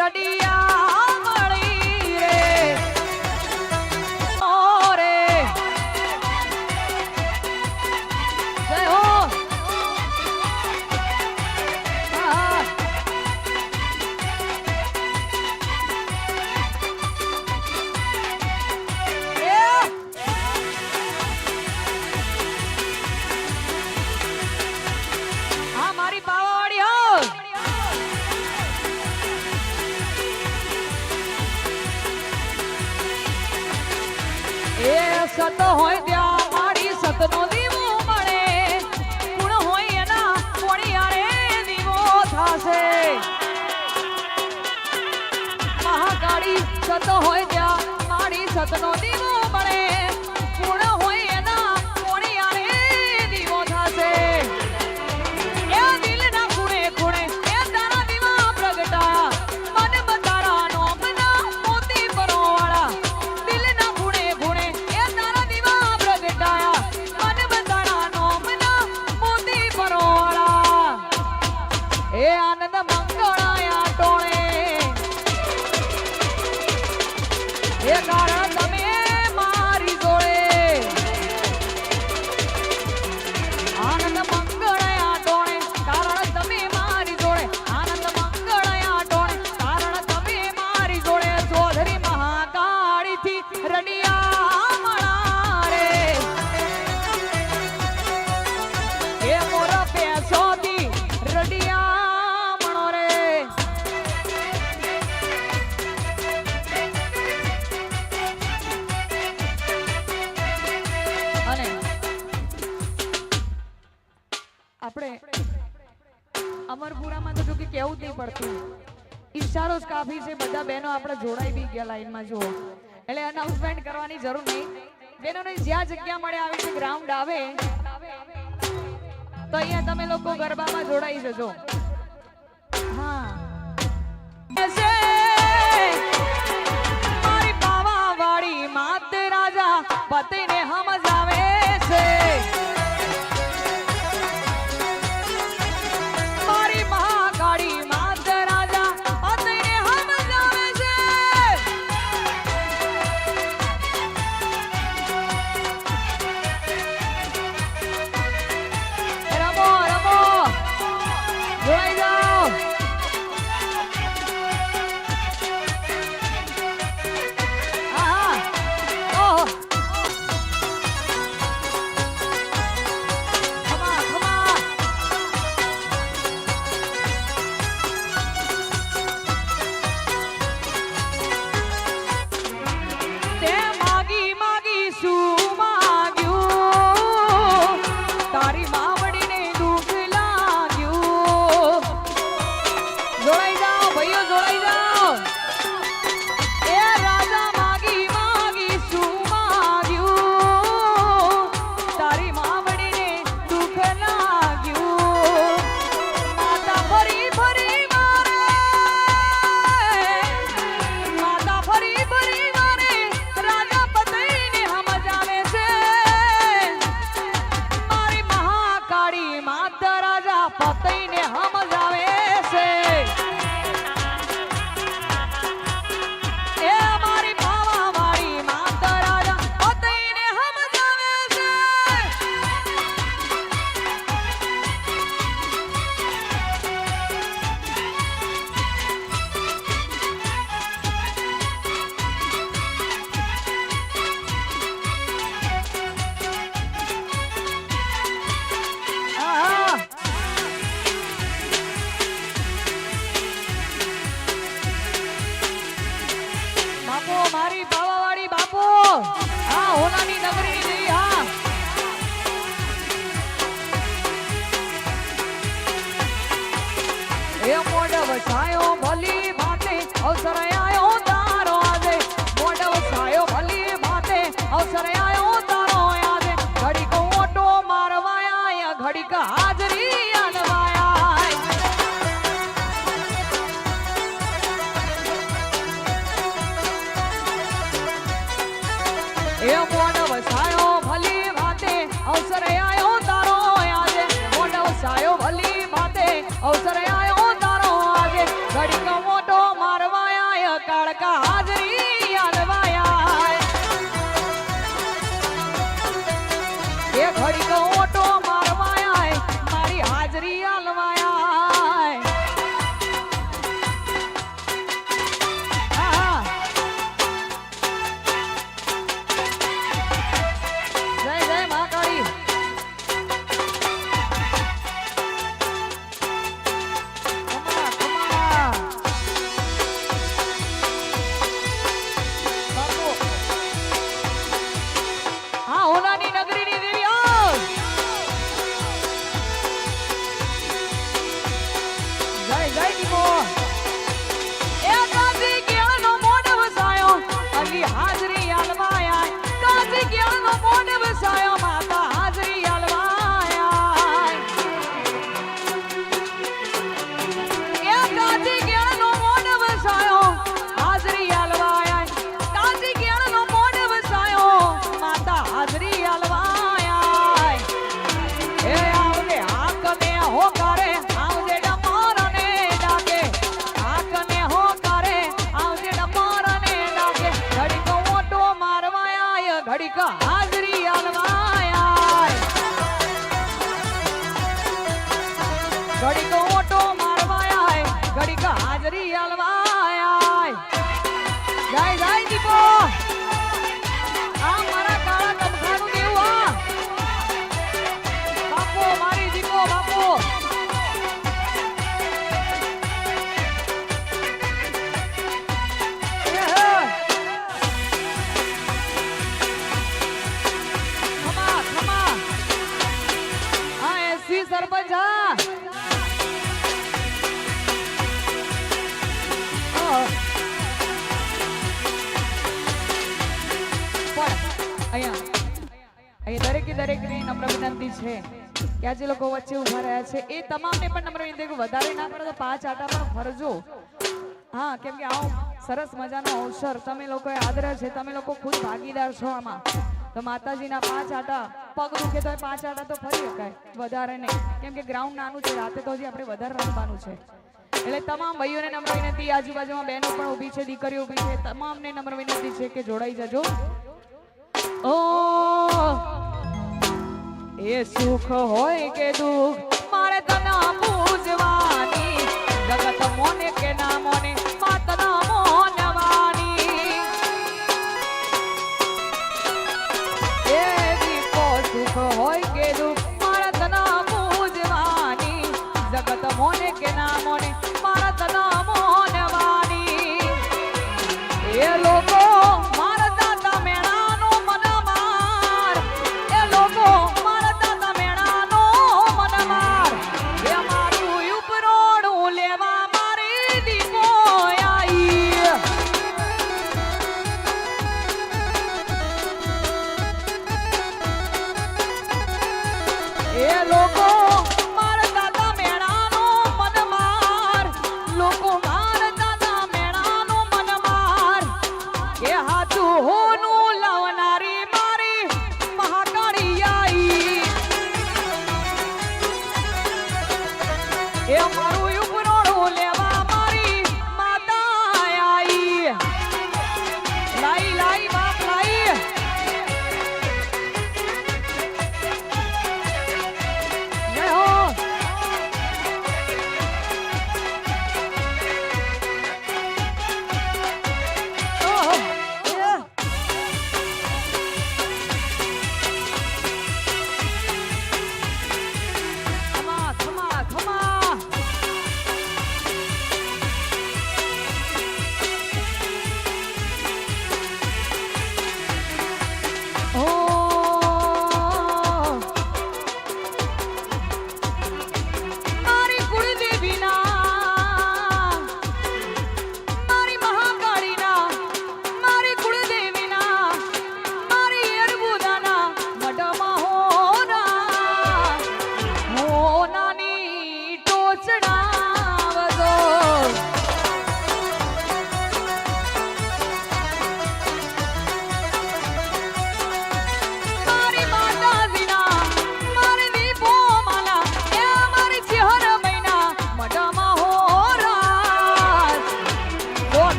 ರಡಿಯಾ તો હોય ત્યાં મારી સતનો દીવો મળે આપણે જોડાઈ બી ગયા લાઈનમાં જો એટલે અનાઉન્સમેન્ટ કરવાની જરૂર નહીં. બહેનોને જ્યાં જગ્યા મળે આવી ગ્રાઉન્ડ આવે, તો અહીંયા તમે લોકો ગરબામાં જોડાઈ જજો. મોટી છે કે આ જે લોકો વચ્ચે ઊભા રહ્યા છે. એ તમામને પણ નંબર વિનંતી વધારે ના પડે તો પાંચ આટા પણ ફરજો. હા, કેમ કે આવું સરસ મજાનો અવસર. તમે લોકોએ આદર છે, તમે લોકો ખુદ ભાગીદાર છો આમાં. તો માતાજીના પાંચ આટા પગ દુખે તો પાંચ આટા તો ફરી શકાય, વધારે નહીં. કેમ કે ગ્રાઉન્ડ નાનું છે, રાતે તો હજી આપણે વધારે રમવાનું છે. એટલે તમામ ભાઈઓને નમ્ર વિનંતી, આજુબાજુમાં બહેનો પણ ઊભી છે, દીકરીઓ ઊભી છે, તમામને નમ્ર વિનંતી છે કે જોડાઈ જજો. ઓ એ સુખ હોય કે દુઃખ મારે તો તને પૂજવાની. જગત મોને કે ના મોને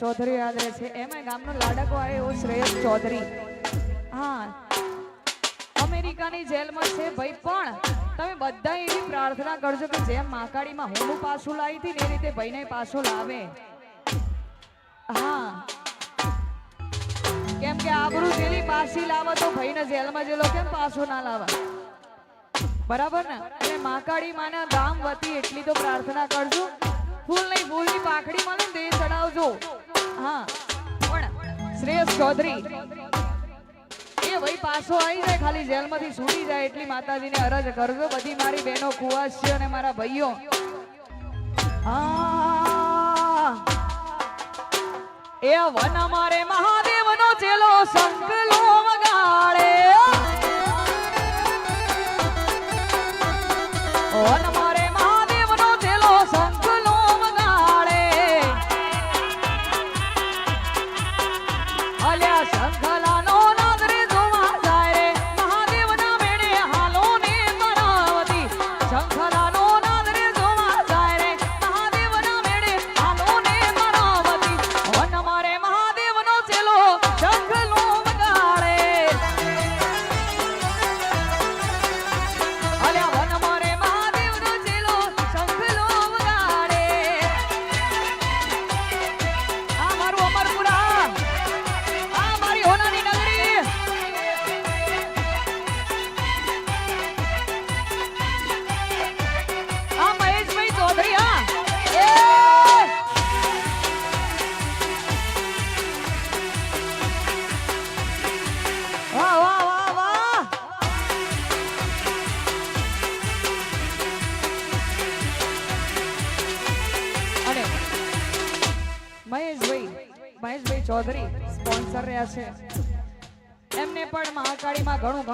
ચૌધરી યાદ રહે છે. એમાં ગામનો લાડકો આવે એવો શ્રેયસ ચૌધરી. હા. અમેરિકાની જેલમાં છે ભાઈ, પણ તમે બધા એવી પ્રાર્થના કરજો કે જેમ માકાડીમાં હું પાછું લાવી હતી ને એ રીતે ભાઈને પાછો લાવે. હા. કેમ કે આબરૂ જેલી પાછી લાવો તો ભાઈને જેલમાં જેલો કેમ પાછો ના લાવા? બરાબર ને? અને માકાડી માના ગામ વતી એટલી તો પ્રાર્થના કરજો. ફૂલ નહીં ફૂલની પાખડી મળે ને એ ચડાવજો. હા, પણ શ્રેયસ ચૌધરી, એ ભાઈ પાછો આવી જાય, ખાલી જેલમાંથી છૂટી જાય એટલી માતાજીને અરજ કરજો. બધી મારી બહેનો કુવાસીઓ અને મારા ભાઈઓ. એ વન મારે મહાદેવનો ચેલો સંકલો વગાડે.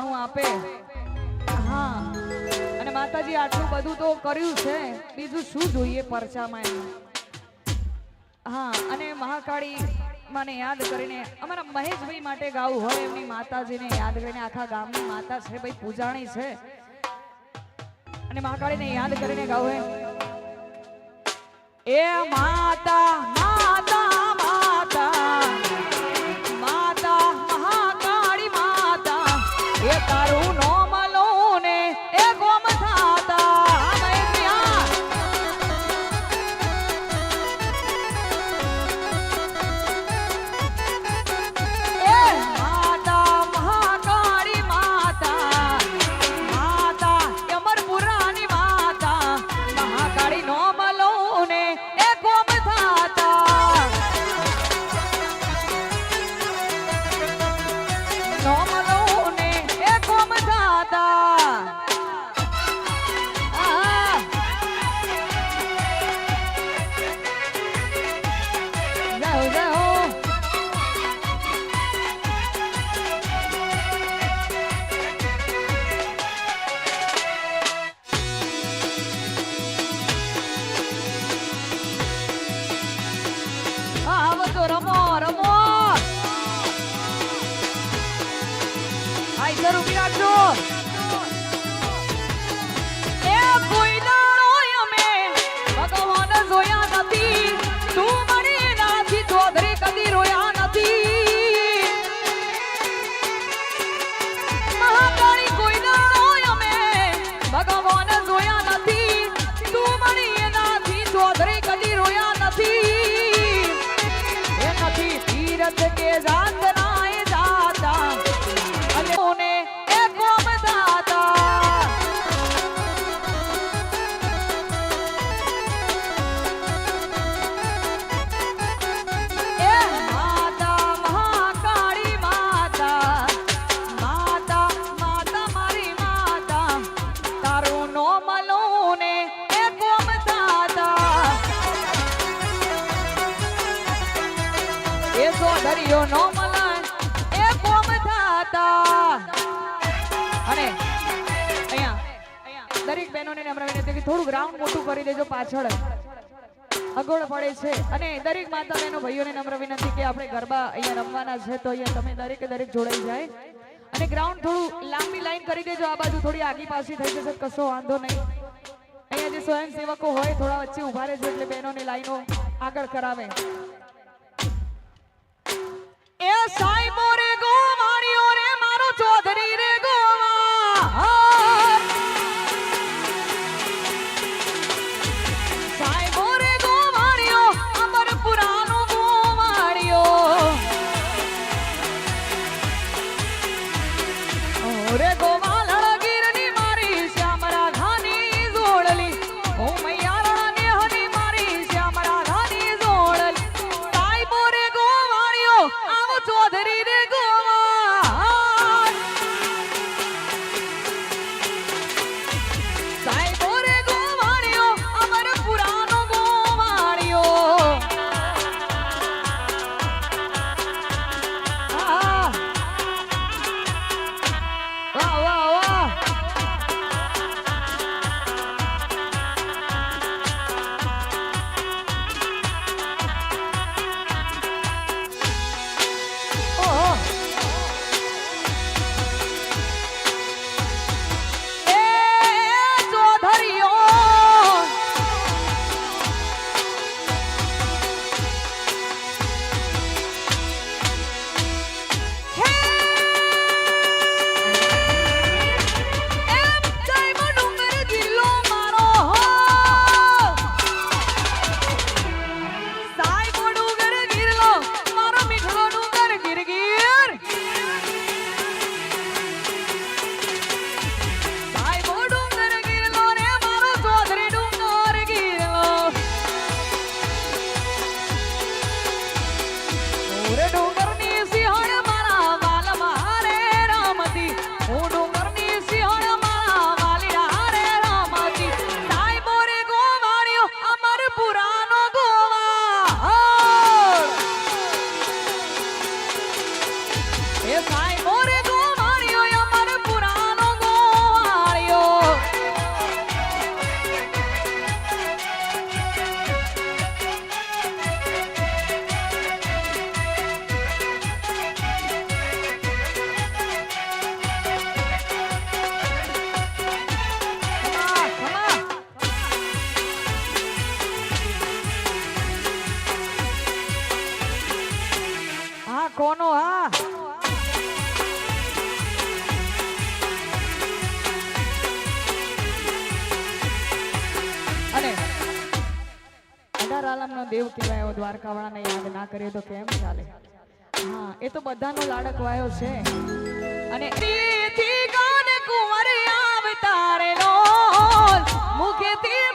ઘણું આપે. હા. અને માતાજી, આટલું બધું તો કર્યું છે. બીજું શું જોઈએ પરચામાં હા, અને મહાકાળી મને યાદ કરીને અમારા મહેશભાઈ માટે ગાવું હોય એમની માતાજીને યાદ કરીને આખા ગામની માતા છે ભાઈ પૂજાણી છે. અને મહાકાળીને યાદ કરીને ગાવું એ માતા માતા એ નો મલાય એ કોમ થાતા. અને અહીંયા દરેક બહેનોને નમ્ર વિનંતી કે થોડું ગ્રાઉન્ડ મોટું કરી દેજો પાછળ. અગવડ પડે છે. અને દરેક માતા બહેનો, ભાઈઓને નમ્ર વિનંતી કે આપણે ગરબા અહીંયા રમવાના છે, તો અહીંયા તમે દરેકે દરેક જોડાઈ જાય. અને ગ્રાઉન્ડ થોડું લાંબી લાઈન કરી દેજો. આ બાજુ થોડી આગી પાછી થઈ જશે, કશો વાંધો નહીં. અહીંયા જે સ્વયંસેવકો હોય, થોડા વચ્ચે ઊભા રહેજો એટલે બહેનોની લાઈનો આગળ કરાવે. એ સાહેબો રે કોનો આ? અને અઢાર આલમનો દેવ કહેવાય, એવો દ્વારકાવાળાને યાદ ના કરીએ તો કેમ ચાલે? હા, એ તો બધાનો લાડક વાયો છે. અને કુંવર આવતારે નો મુખેથી